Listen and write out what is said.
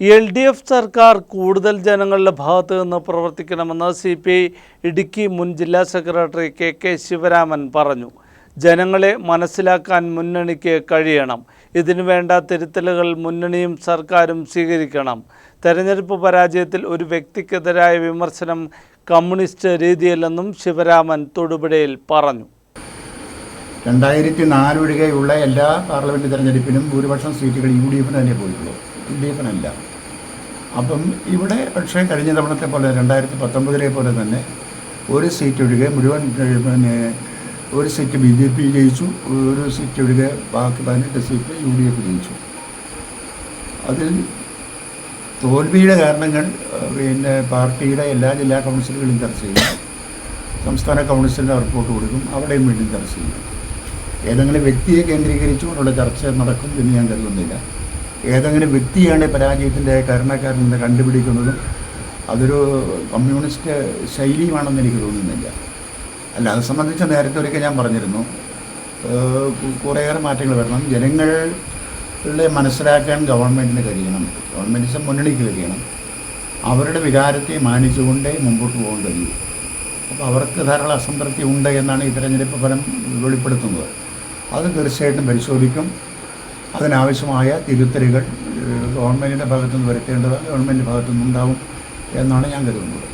L D F സർക്കാർ കൂടുതൽ ജനങ്ങളുടെ ഭാഗത്ത് നിന്ന് പ്രവർത്തിക്കണമെന്ന് സി പി ഐ ഇടുക്കി മുൻ ജില്ലാ സെക്രട്ടറി കെ കെ ശിവരാമൻ പറഞ്ഞു. ജനങ്ങളെ മനസ്സിലാക്കാൻ മുന്നണിക്ക് കഴിയണം. ഇതിനു വേണ്ട തിരുത്തലുകൾ മുന്നണിയും സർക്കാരും സ്വീകരിക്കണം. തെരഞ്ഞെടുപ്പ് പരാജയത്തിൽ ഒരു വ്യക്തിക്കെതിരായ വിമർശനം കമ്മ്യൂണിസ്റ്റ് രീതിയല്ലെന്നും ശിവരാമൻ തൊടുപുഴയിൽ പറഞ്ഞു. രണ്ടായിരത്തി നാല് ഒഴികെയുള്ള എല്ലാ പാർലമെന്റ് തെരഞ്ഞെടുപ്പിനും ഭൂരിപക്ഷം സീറ്റുകൾ യു ഡി എഫിന് തന്നെ പോയിട്ടുള്ളൂ. എഫിനല്ല അപ്പം ഇവിടെ പക്ഷേ കഴിഞ്ഞ തവണത്തെ പോലെ രണ്ടായിരത്തി പത്തൊമ്പതിലെ പോലെ തന്നെ ഒരു സീറ്റ് ഒഴികെ മുഴുവൻ പിന്നെ ഒരു സീറ്റ് ബി ജെ പി ജയിച്ചു ഒരു സീറ്റ് ഒഴികെ ബാക്കി പതിനെട്ട് സീറ്റ് യു ഡി എഫ് ജയിച്ചു. അതിൽ തോൽവിയുടെ കാരണങ്ങൾ പിന്നെ പാർട്ടിയുടെ എല്ലാ ജില്ലാ കൗൺസിലുകളും ചർച്ച ചെയ്യും സംസ്ഥാന കൗൺസിലിന്റെ റിപ്പോർട്ട് കൊടുക്കും അവിടെയും വീണ്ടും ചർച്ച ചെയ്യും. ഏതെങ്കിലും വ്യക്തിയെ കേന്ദ്രീകരിച്ചുകൊണ്ടുള്ള ചർച്ച നടക്കും എന്ന് ഞാൻ കരുതുന്നില്ല. ഏതെങ്കിലും വ്യക്തിയാണ് പരാജയത്തിന്റെ കാരണക്കാരനെന്ന് കണ്ടുപിടിക്കുന്നതും അതൊരു കമ്മ്യൂണിസ്റ്റ് ശൈലിയുമാണെന്ന് എനിക്ക് തോന്നുന്നില്ല. അല്ല അത് സംബന്ധിച്ച് നേരത്തെ ഒരിക്കൽ ഞാൻ പറഞ്ഞിരുന്നു. കുറേയേറെ മാറ്റങ്ങൾ വരണം. ജനങ്ങളെ മനസ്സിലാക്കാൻ ഗവൺമെന്റിന് കഴിയണം. ഗവൺമെന്റ് മുന്നണിക്ക് കഴിയണം. അവരുടെ വികാരത്തെ മാനിച്ചുകൊണ്ടേ മുമ്പോട്ട് പോകാൻ കഴിയൂ. അപ്പോൾ അവർക്ക് ധാരാളം അസംതൃപ്തി ഉണ്ട് എന്നാണ് ഈ തെരഞ്ഞെടുപ്പ് ഫലം വെളിപ്പെടുത്തുന്നത്. അത് തീർച്ചയായിട്ടും പരിശോധിക്കും. അതിനാവശ്യമായ തിരുത്തലുകൾ ഗവൺമെന്റിന്റെ ഭാഗത്തുനിന്ന് വരുത്തേണ്ടത് ഗവൺമെന്റ് ഭാഗത്തുനിന്നുണ്ടാവും എന്നാണ് ഞാൻ കരുതുന്നത്.